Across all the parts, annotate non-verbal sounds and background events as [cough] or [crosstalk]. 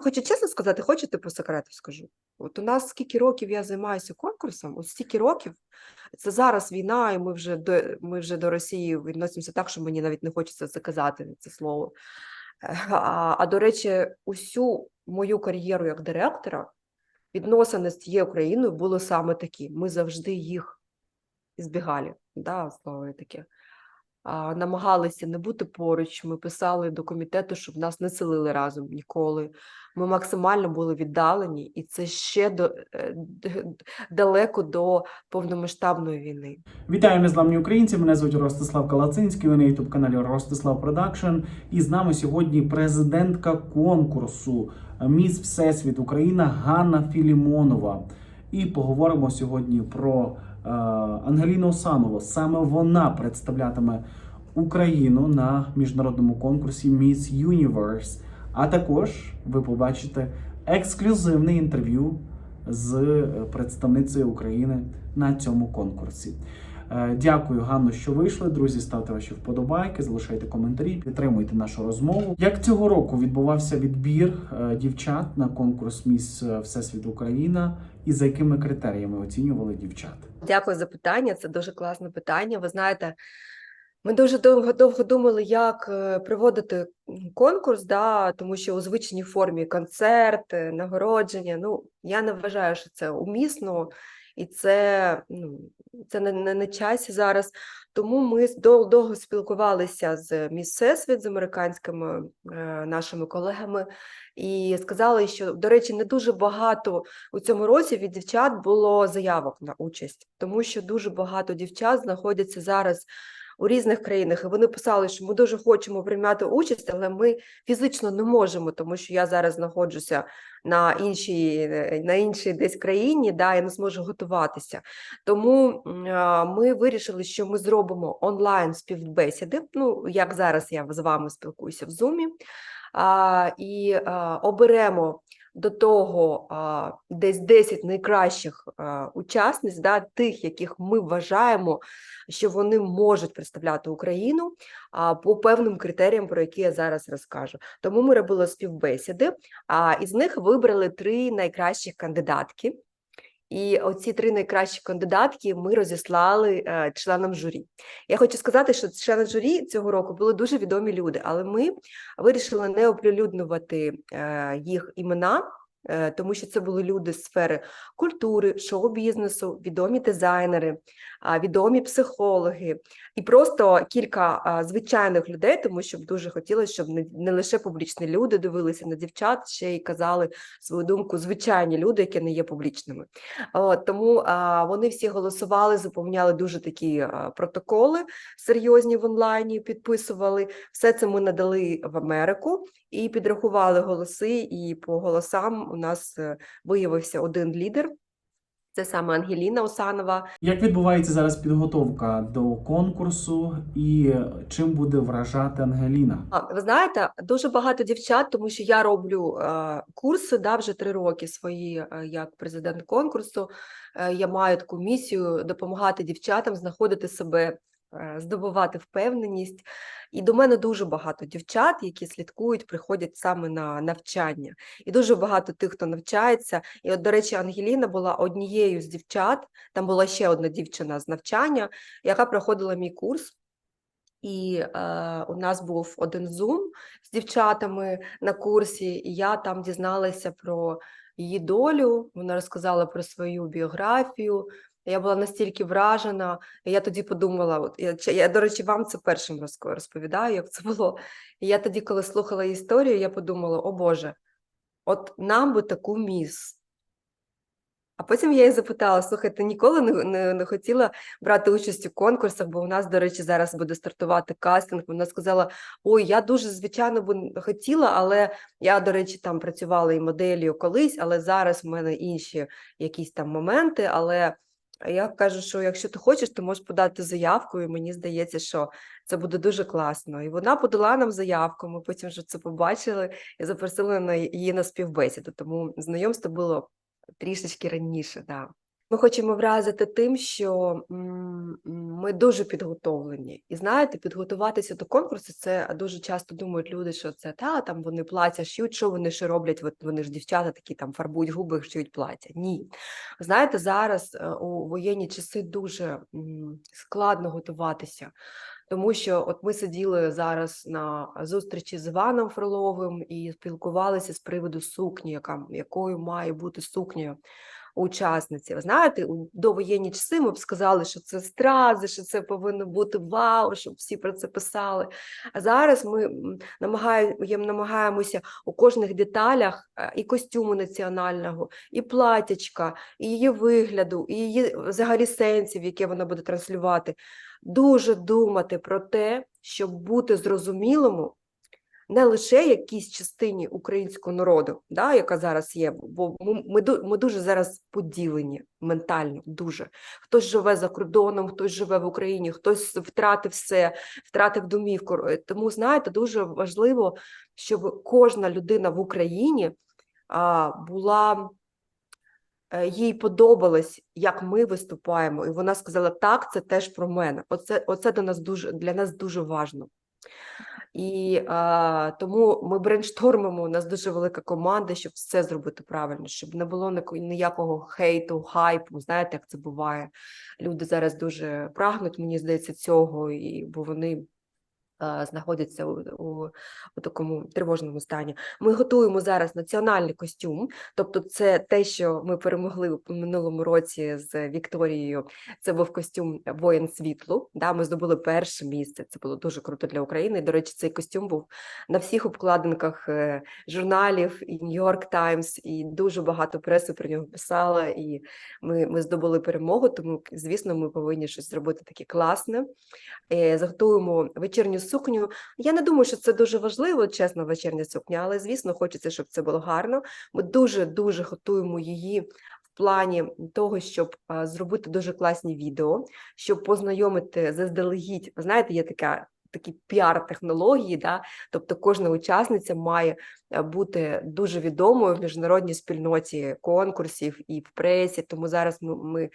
хочу чесно сказати, хочете по секрету скажу. От у нас скільки років я займаюся конкурсом, от стільки років. Це зараз війна, і ми вже до ми вже до Росії відносимося так, що мені навіть не хочеться це казати це слово. [laughs] А, а до речі, усю мою кар'єру як директора відносини з цією країною були саме такі. Ми завжди їх збігали, да, слово таке. Намагалися не бути поруч. Ми писали до комітету, щоб нас не селили разом ніколи. Ми максимально були віддалені, і це ще до, е, далеко до повномасштабної війни. Вітаю незламні українці. Мене звуть Ростислав Калацинський. Ви на ютуб каналі Ростислав Продакшн. І з нами сьогодні президентка конкурсу Міс Всесвіт Україна Ганна Філімонова. І поговоримо сьогодні про е, Осанова, Саме вона представлятиме Україну на міжнародному конкурсі Miss Universe. А також ви побачите ексклюзивне інтерв'ю з е, представницею України на цьому конкурсі. Е, Дякую, Ганно, що вийшли. Друзі, ставте ваші вподобайки, залишайте коментарі, підтримуйте нашу розмову. Як цього року відбувався відбір е, дівчат на конкурс Міс Всесвіт Україна, і за якими критеріями оцінювали дівчат? Дякую за питання. Це дуже класне питання. Ви знаєте, ми дуже довго довго думали, як е, проводити конкурс, да, тому що у звичній формі концерт, е, нагородження. Ну, я не вважаю, що це умісно, і це, ну, це не, не на часі зараз. Тому ми довго спілкувалися з Міс з американськими е, нашими колегами, і сказали, що, до речі, не дуже багато у цьому році від дівчат було заявок на участь, тому що дуже багато дівчат знаходяться зараз у різних країнах, і вони писали, що ми дуже хочемо приймати участь, але ми фізично не можемо, тому що я зараз знаходжуся на іншій, на іншій десь країні, да, я не зможу готуватися. Тому ми вирішили, що ми зробимо онлайн співбесіди. Ну, як зараз я з вами спілкуюся в Zoom, а, і а, оберемо до того десь 10 найкращих учасниць, да, тих, яких ми вважаємо, що вони можуть представляти Україну по певним критеріям, про які я зараз розкажу. Тому ми робили співбесіди, а із них вибрали три найкращих кандидатки. І оці три найкращі кандидатки ми розіслали е, членам журі. Я хочу сказати, що члени журі цього року були дуже відомі люди, але ми вирішили не оприлюднювати е, їх імена, тому що це були люди з сфери культури, шоу-бізнесу, відомі дизайнери, відомі психологи і просто кілька звичайних людей, тому що дуже хотілося, щоб не, лише публічні люди дивилися на дівчат, ще й казали свою думку звичайні люди, які не є публічними. Тому вони всі голосували, заповняли дуже такі протоколи серйозні в онлайні, підписували. Все це ми надали в Америку і підрахували голоси. І по голосам у нас е, виявився один лідер. Це саме Ангеліна Осанова. Як відбувається зараз підготовка до конкурсу, і чим буде вражати Ангеліна? А, Ви знаєте, дуже багато дівчат, тому що я роблю е, курси да, вже три роки свої е, як президент конкурсу. Е, я маю таку місію допомагати дівчатам знаходити себе, здобувати впевненість. І до мене дуже багато дівчат, які слідкують, приходять саме на навчання. І дуже багато тих, хто навчається. І от, до речі, Ангеліна була однією з дівчат. Там була ще одна дівчина з навчання, яка проходила мій курс. І е, у нас був один зум з дівчатами на курсі, і я там дізналася про її долю. Вона розказала про свою біографію. Я була настільки вражена. Я тоді подумала: от я, я до речі, вам це першим розповідаю, як це було. І я тоді, коли слухала історію, я подумала: о Боже, от нам би таку міс. А потім я її запитала: слухай, ти ніколи не, не, не хотіла брати участь у конкурсах, бо у нас, до речі, зараз буде стартувати кастинг. Вона сказала: Ой, я дуже звичайно би хотіла, але я, до речі, там працювала і моделлю колись, але зараз в мене інші якісь там моменти. Але я кажу, що якщо ти хочеш, ти можеш подати заявку, і мені здається, що це буде дуже класно. І вона подала нам заявку. Ми потім вже це побачили і запросили на її на співбесіду. Тому знайомство було трішечки раніше. Да. Ми хочемо вразити тим, що ми дуже підготовлені. І знаєте, підготуватися до конкурсу це дуже часто думають люди, що це та там вони плаття шьють, що вони ще роблять? От вони ж дівчата такі там фарбують губи, шиють плаття. Ні. Знаєте, зараз е, у воєнні часи дуже складно готуватися. Тому що от ми сиділи зараз на зустрічі з Іваном Фроловим і спілкувалися з приводу сукні, яка якою має бути сукня учасниці. Ви знаєте, у довоєнні часи ми б сказали, що це стрази, що це повинно бути вау, щоб всі про це писали. А зараз ми намагаємо, намагаємося у кожних деталях е, і костюму національного, і платячка, і її вигляду, і її взагалі сенсів, яке вона буде транслювати, дуже думати про те, щоб бути зрозумілому не лише якійсь частині українського народу, да, яка зараз є, бо ми, ми, дуже зараз поділені ментально, дуже. Хтось живе за кордоном, хтось живе в Україні, хтось втратив все, втратив домівку. Тому, знаєте, дуже важливо, щоб кожна людина в Україні а, була. Е, Їй подобалось, як ми виступаємо, і вона сказала: так, це теж про мене. Оце, оце до нас дуже для нас дуже важливо. І а, тому ми брейнштормимо, у нас дуже велика команда, щоб все зробити правильно, щоб не було ніякого хейту, хайпу. Знаєте, як це буває. Люди зараз дуже прагнуть, мені здається, цього, і бо вони знаходяться у, у, у такому тривожному стані. Ми готуємо зараз національний костюм, тобто це те, що ми перемогли у минулому році з Вікторією. Це був костюм воїн світлу. Да, ми здобули перше місце. Це було дуже круто для України. До речі, цей костюм був на всіх обкладинках е, журналів і York Times, і дуже багато преси про нього писала. І ми, ми здобули перемогу. Тому, звісно, ми повинні щось зробити таке класне. Е, Заготуємо вечірню сукню. Я не думаю, що це дуже важливо, чесно, вечірня сукня, але звісно, хочеться, щоб це було гарно. Ми дуже дуже готуємо її в плані того, щоб зробити дуже класні відео, щоб познайомити заздалегідь. Знаєте, є така. Такі піар-технології, да? тобто кожна учасниця має е, бути дуже відомою в міжнародній спільноті конкурсів і в пресі. Тому зараз ми, ми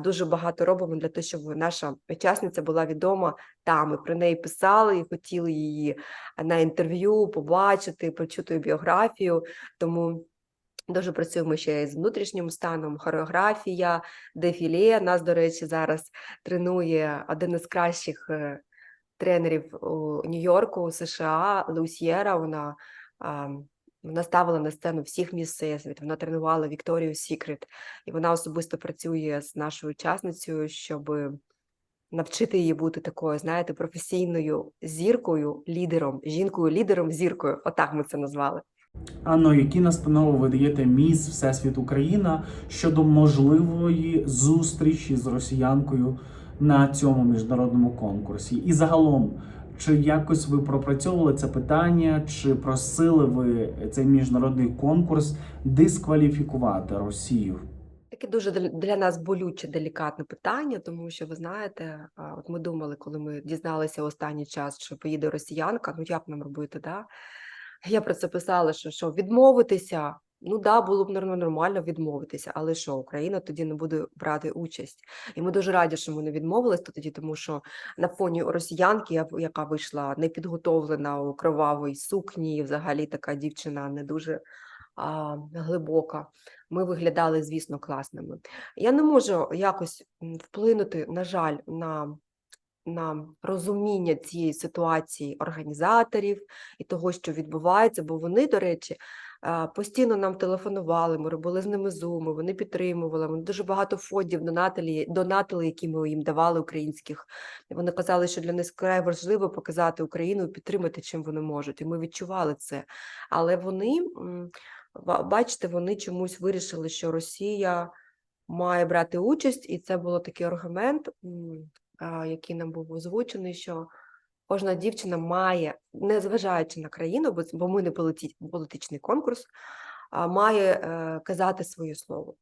дуже багато робимо для того, щоб наша учасниця була відома там. Ми про неї писали і хотіли її на інтерв'ю побачити, почути біографію. Тому дуже працюємо ще з внутрішнім станом, хореографія, дефіле. Нас, до речі, зараз тренує один із кращих е, тренерів у Нью-Йорку, США, Лусьєра. Вона вона ставила на сцену всіх міс Всесвіт, вона тренувала Вікторію Сікрет, і вона особисто працює з нашою учасницею, щоб навчити її бути такою, знаєте, професійною зіркою, лідером, жінкою-лідером, зіркою. Отак ми це назвали. Анно, які настанови ви даєте міс Всесвіт Україна щодо можливої зустрічі з росіянкою на цьому міжнародному конкурсі? І загалом, чи якось ви пропрацьовували це питання, чи просили ви цей міжнародний конкурс дискваліфікувати Росію? Таке дуже для- нас болюче, делікатне питання, тому що ви знаєте, от ми думали, коли ми дізналися останній час, що поїде росіянка, ну як нам робити, да? Я про це писала, що, що відмовитися, ну да, було б норм- нормально відмовитися, але що Україна тоді не буде брати участь. І ми дуже раді, що ми не відмовились тоді, тому що на фоні росіянки, яка вийшла непідготовлена у кровавій сукні, і взагалі така дівчина не дуже а, глибока. Ми виглядали, звісно, класними. Я не можу якось вплинути, на жаль, на, на розуміння цієї ситуації організаторів і того, що відбувається, бо вони, до речі, постійно нам телефонували, ми робили з ними зуми, вони підтримували, вони дуже багато фондів донатили, донатили, які ми їм давали українських. Вони казали, що для них вкрай важливо показати Україну підтримати, чим вони можуть. І ми відчували це. Але вони, бачите, вони чомусь вирішили, що Росія має брати участь, і це було такий аргумент, який нам був озвучений, що кожна дівчина має, незважаючи на країну, бо, ми не політичний конкурс, має е, казати своє слово.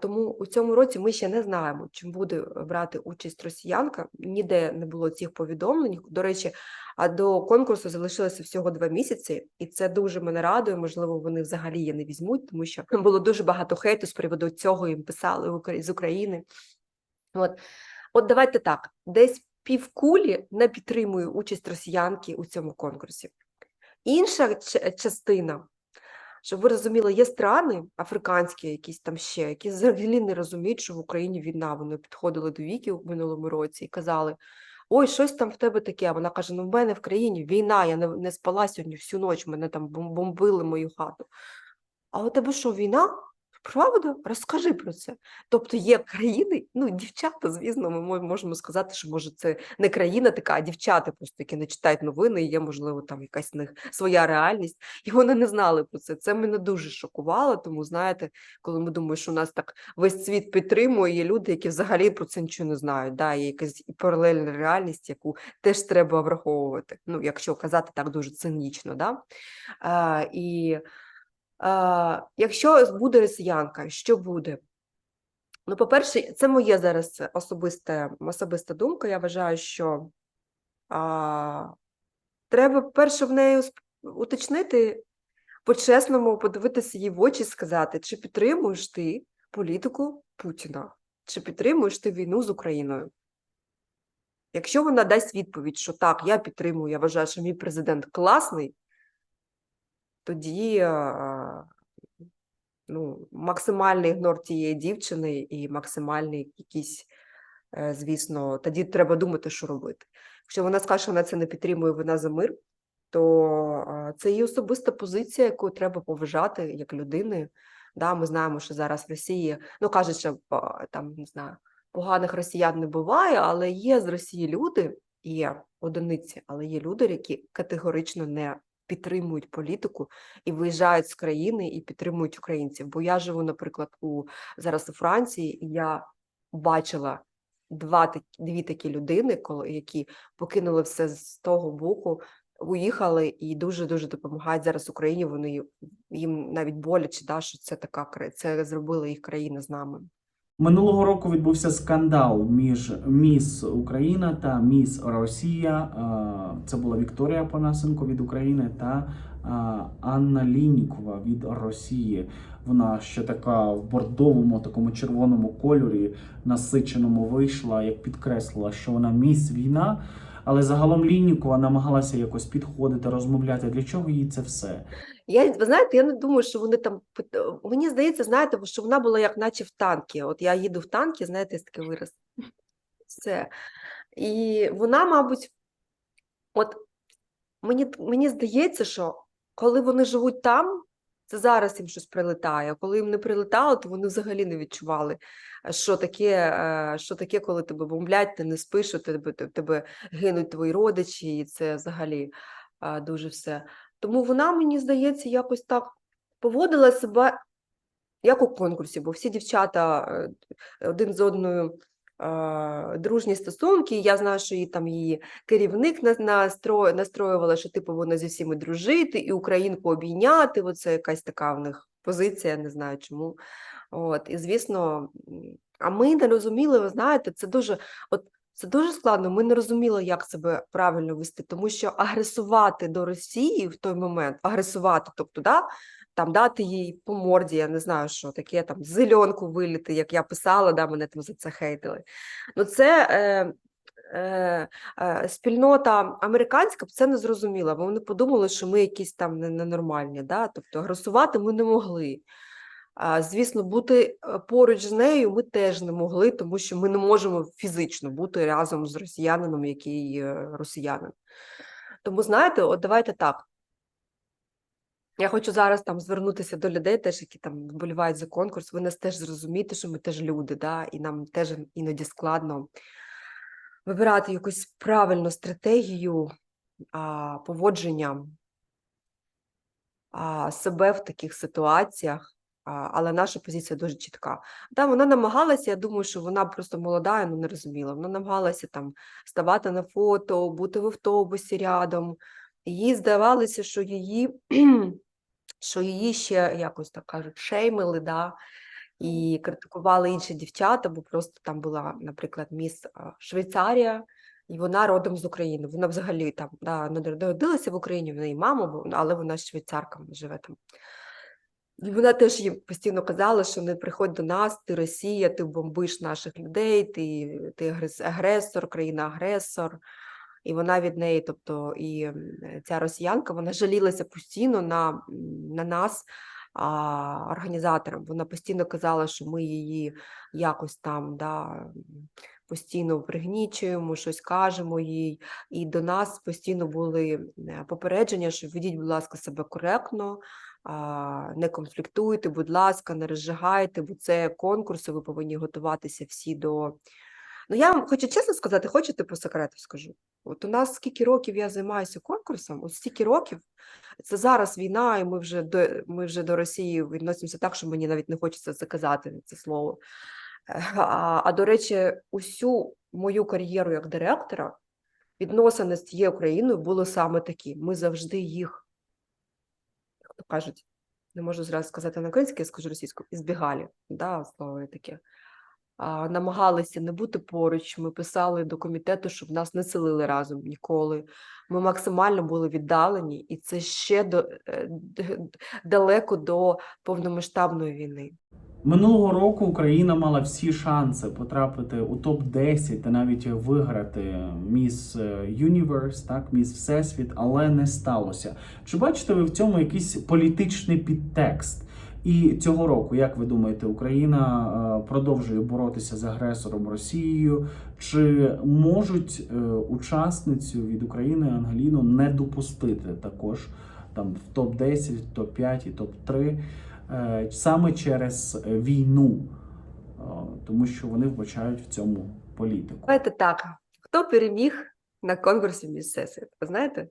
Тому у цьому році ми ще не знаємо, чи буде брати участь росіянка. Ніде не було цих повідомлень. До речі, до конкурсу залишилося всього два місяці, і це дуже мене радує. Можливо, вони взагалі її не візьмуть, тому що було дуже багато хейту з приводу цього. Їм писали з України. От, от давайте так: десь півкулі не підтримує участь росіянки у цьому конкурсі. Інша частина, щоб ви розуміли, є страни африканські, якісь там ще, які взагалі не розуміють, що в Україні війна. Вони підходили до віки в минулому році і казали: Ой, щось там в тебе таке. А вона каже: Ну, в мене в країні війна, я не, не спала сьогодні всю ніч, мене там бомбили мою хату. А у тебе що, війна? Правда? Розкажи про це. Тобто є країни, ну, дівчата, звісно, ми можемо сказати, що може це не країна така, а дівчата просто, які не читають новини, і є, можливо, там якась в них своя реальність, і вони не знали про це. Це мене дуже шокувало, тому знаєте, коли ми думаємо, що у нас так весь світ підтримує, є люди, які взагалі про це нічого не знають. Да? Є якась і паралельна реальність, яку теж треба враховувати. Ну, якщо казати так дуже цинічно, да? А, і якщо буде росіянка, що буде? Ну, по-перше, це моє зараз особисте, особиста думка. Я вважаю, що а, треба перше в неї уточнити, по-чесному подивитися їй в очі і сказати, чи підтримуєш ти політику Путіна, чи підтримуєш ти війну з Україною. Якщо вона дасть відповідь, що так, я підтримую, я вважаю, що мій президент класний, тоді ну, максимальний ігнор тієї дівчини і максимальний якийсь, е, звісно, тоді треба думати, що робити. Якщо вона скаже, що вона це не підтримує, вона за мир, то це її особиста позиція, яку треба поважати як людини. Да, ми знаємо, що зараз в Росії, ну кажуть, що там не знаю, поганих росіян не буває, але є з Росії люди, є одиниці, але є люди, які категорично не підтримують політику і виїжджають з країни і підтримують українців. Бо я живу, наприклад, у зараз у Франції, і я бачила два дві такі людини, коли які покинули все з того боку, уїхали і дуже дуже допомагають зараз Україні. Вони їм навіть боляче, да, що це така це зробила їх країна з нами. Минулого року відбувся скандал між Міс Україна та Міс Росія. Е, Це була Вікторія Панасенко від України та е, Анна Лінікова від Росії. Вона ще така в бордовому, такому червоному кольорі насиченому вийшла, як підкреслила, що вона міс війна. Але загалом Лінікова намагалася якось підходити, розмовляти. Для чого їй це все? Я, ви знаєте, я не думаю, що вони там мені здається, знаєте, що вона була як наче в танкі. От я їду в танки, знаєте, є такий вираз. Все. І вона, мабуть, от мені, мені здається, що коли вони живуть там, це зараз їм щось прилетає. Коли їм не прилетало, то вони взагалі не відчували, е, що таке, е, що таке, коли тебе бомблять, ти не спиш, тебе, тебе гинуть твої родичі, і це взагалі е, дуже все. Тому вона, мені здається, якось так поводила себе як у конкурсі, бо всі дівчата один з одною дружні стосунки. Я знаю, що її там її керівник настро- настроювала, що типу вона зі всіми дружити і українку обійняти. Оце якась така в них позиція, не знаю чому. От, і звісно, а ми не розуміли, ви знаєте, це дуже от. Це дуже складно. Ми не розуміли, як себе правильно вести, тому що агресувати до Росії в той момент, агресувати, тобто, да, там дати їй по морді, я не знаю, що таке, там зеленку виліти, як я писала, да, мене там за це хейтили. Ну, це е, е, е, спільнота американська це не зрозуміла, бо вони подумали, що ми якісь там ненормальні. Да? Тобто агресувати ми не могли. Звісно, бути е, поруч з нею ми теж не могли, тому що ми не можемо фізично бути разом з росіянином, який е, росіянин. Тому, знаєте, от давайте так. Я хочу зараз там звернутися до людей, теж, які там вболівають за конкурс. Ви нас теж зрозумієте, що ми теж люди, да? і нам теж іноді складно вибирати якусь правильну стратегію а, поводження а, себе в таких ситуаціях. Але наша позиція дуже чітка. Да, вона намагалася, я думаю, що вона просто молода, ну не розуміла. Вона намагалася там ставати на фото, бути в автобусі рядом. Їй здавалося, що її [clears throat] що її ще якось так кажуть, шеймили, да, і критикували інші дівчата, бо просто там була, наприклад, міс Швейцарія, і вона родом з України. Вона взагалі там да, не народилася в Україні, в неї мама, але вона швейцарка, живе там. І вона теж їм постійно казала, що не приходь до нас, ти Росія, ти бомбиш наших людей, ти, ти агресор, країна-агресор. І вона від неї, тобто, і ця росіянка, вона жалілася постійно на, на нас, а, організаторам. Вона постійно казала, що ми її якось там да, постійно пригнічуємо, щось кажемо їй. І до нас постійно були е, попередження, що ведіть, будь ласка, себе коректно, а, не конфліктуйте, будь ласка, не розжигайте, бо це конкурси, ви повинні готуватися всі до. Ну, я вам хочу чесно сказати, хочете по секрету скажу. От у нас скільки років я займаюся конкурсом, от стільки років. Це зараз війна, і ми вже до ми вже до Росії відносимося так, що мені навіть не хочеться це казати це слово. А, а до речі, усю мою кар'єру як директора відносини з тією країною були саме такі. Ми завжди їх, як то кажуть, не можу зразу сказати на українській, я скажу російською, збігалі, да, слово таке. Намагалися не бути поруч. Ми писали до комітету, щоб нас не селили разом ніколи. Ми максимально були віддалені, і це ще до, е, далеко до повномасштабної війни. Минулого року Україна мала всі шанси потрапити у топ 10 та навіть виграти міс Юніверс, так, міс Всесвіт, але не сталося. Чи бачите ви в цьому якийсь політичний підтекст? І цього року, як ви думаєте, Україна е, продовжує боротися з агресором Росією? Чи можуть е, учасницю від України Ангеліну не допустити також там в топ 10 в топ 5 і топ 3 е, саме через війну, тому що вони вбачають в цьому політику. Давайте так. Хто переміг на конкурсі Міс Всесвіт? Ви знаєте?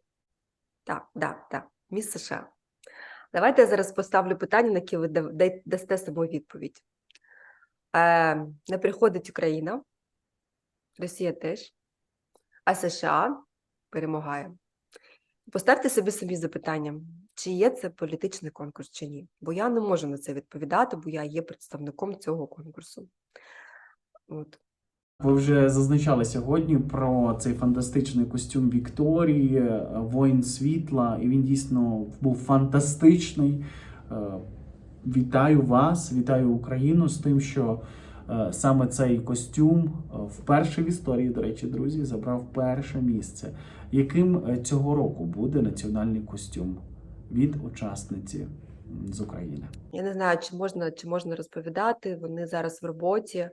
Так, так, так. Міс США. Давайте я зараз поставлю питання, на яке ви дасте саму відповідь. Е, не приходить Україна, Росія теж, а США перемагає. Поставте собі самі запитання, чи є це політичний конкурс, чи ні. Бо я не можу на це відповідати, бо я є представником цього конкурсу. От. Ви вже зазначали сьогодні про цей фантастичний костюм Вікторії, е, воїн світла, і він дійсно був фантастичний. Е, Вітаю вас, вітаю Україну з тим, що е, саме цей костюм вперше в історії, до речі, друзі, забрав перше місце. Яким цього року буде національний костюм від учасниці з України? Я не знаю, чи можна, чи можна розповідати, вони зараз в роботі,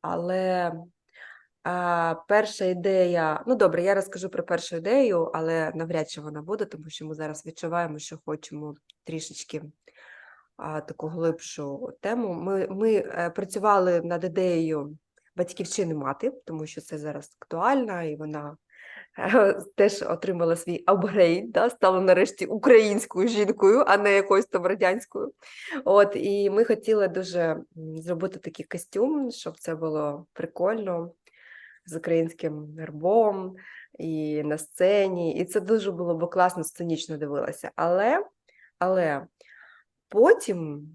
але а, перша ідея, ну добре, я розкажу про першу ідею, але навряд чи вона буде, тому що ми зараз відчуваємо, що хочемо трішечки а, таку глибшу тему. Ми, ми е, працювали над ідеєю батьківщини мати, тому що це зараз актуально, і вона [laughs] теж отримала свій апгрейд, да, стала нарешті українською жінкою, а не якоюсь там радянською. От, і ми хотіли дуже зробити такий костюм, щоб це було прикольно з українським гербом і на сцені. І це дуже було б класно сценічно дивилося. Але, але потім,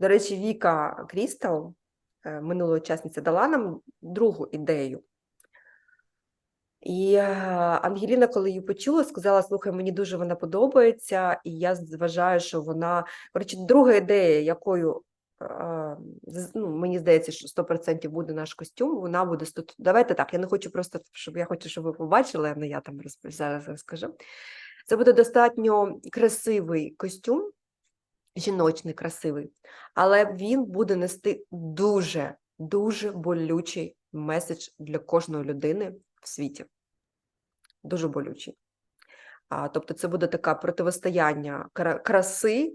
до речі, Віка Крістал, е, минула учасниця, дала нам другу ідею. І Ангеліна, коли її почула, сказала: слухай, мені дуже вона подобається, і я вважаю, що вона. Коротше, друга ідея, якою ну, мені здається, що 100% буде наш костюм, вона буде стот- Давайте так, я не хочу просто, щоб я хочу, щоб ви побачили, але я там розп- зараз розкажу. Це буде достатньо красивий костюм, жіночний, красивий, але він буде нести дуже, дуже болючий меседж для кожної людини в світі. Дуже болючий. А, тобто це буде таке противостояння краси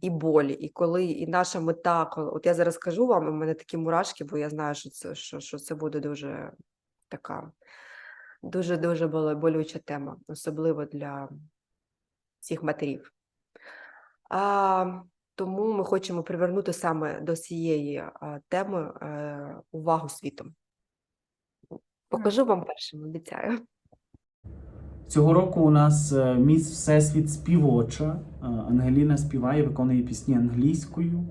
і болі. І коли і наша мета, коли- от я зараз кажу вам, у мене такі мурашки, бо я знаю, що це, що, що це буде дуже така дуже-дуже болюча тема, особливо для всіх матерів. А, тому ми хочемо привернути саме до цієї а, теми е, увагу світу. Покажу вам першим, обіцяю. Цього року у нас е, міс Всесвіт співоча. Е, Ангеліна співає, виконує пісні англійською,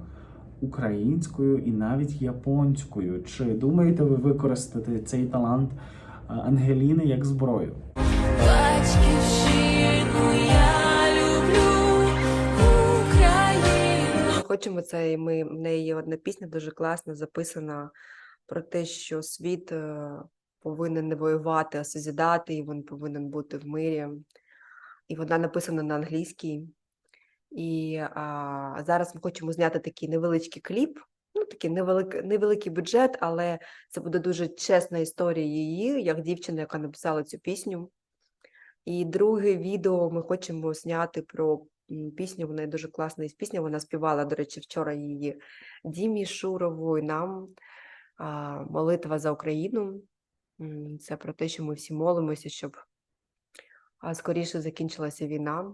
українською і навіть японською. Чи думаєте ви використати цей талант е, Ангеліни як зброю? Батьківщину я люблю Україну. Хочемо це, і ми в неї є одна пісня дуже класна, записана про те, що світ повинен не воювати, а созідати, і він повинен бути в мирі. І вона написана на англійській. І а, зараз ми хочемо зняти такий невеличкий кліп. Ну, такий невелик, невеликий бюджет, але це буде дуже чесна історія її, як дівчина, яка написала цю пісню. І друге відео ми хочемо зняти про пісню. Вона дуже класна із пісня. Вона співала, до речі, вчора її Дімі Шурову і нам а, молитва за Україну. Це про те, що ми всі молимося, щоб скоріше закінчилася війна.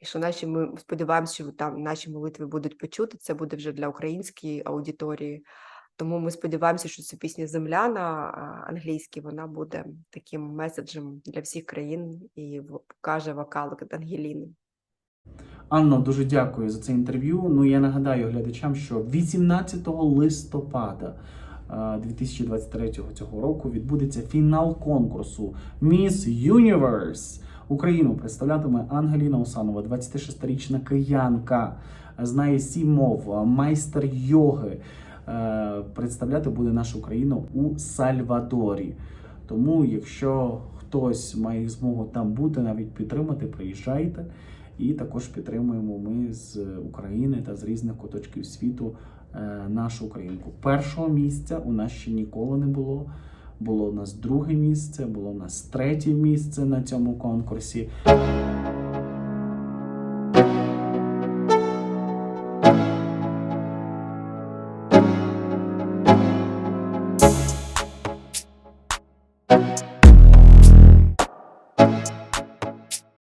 І що наші ми сподіваємося, що там наші молитви будуть почути. Це буде вже для української аудиторії. Тому ми сподіваємося, що ця пісня Земля на англійській вона буде таким меседжем для всіх країн і покаже вокал від Ангеліни. Анно, дуже дякую за це інтерв'ю. Ну я нагадаю глядачам, що 18 листопада 2023 цього року відбудеться фінал конкурсу Miss Universe. Україну представлятиме Ангеліна Усанова, 26-річна киянка, знає сім мов, е, майстер йоги. Е, Представляти буде нашу країну у Сальвадорі. Тому, якщо хтось має змогу там бути, навіть підтримати, приїжджайте. І також підтримуємо ми з України та з різних куточків світу е, нашу українку. Першого місця у нас ще ніколи не було. Було у нас друге місце, було у нас третє місце на цьому конкурсі.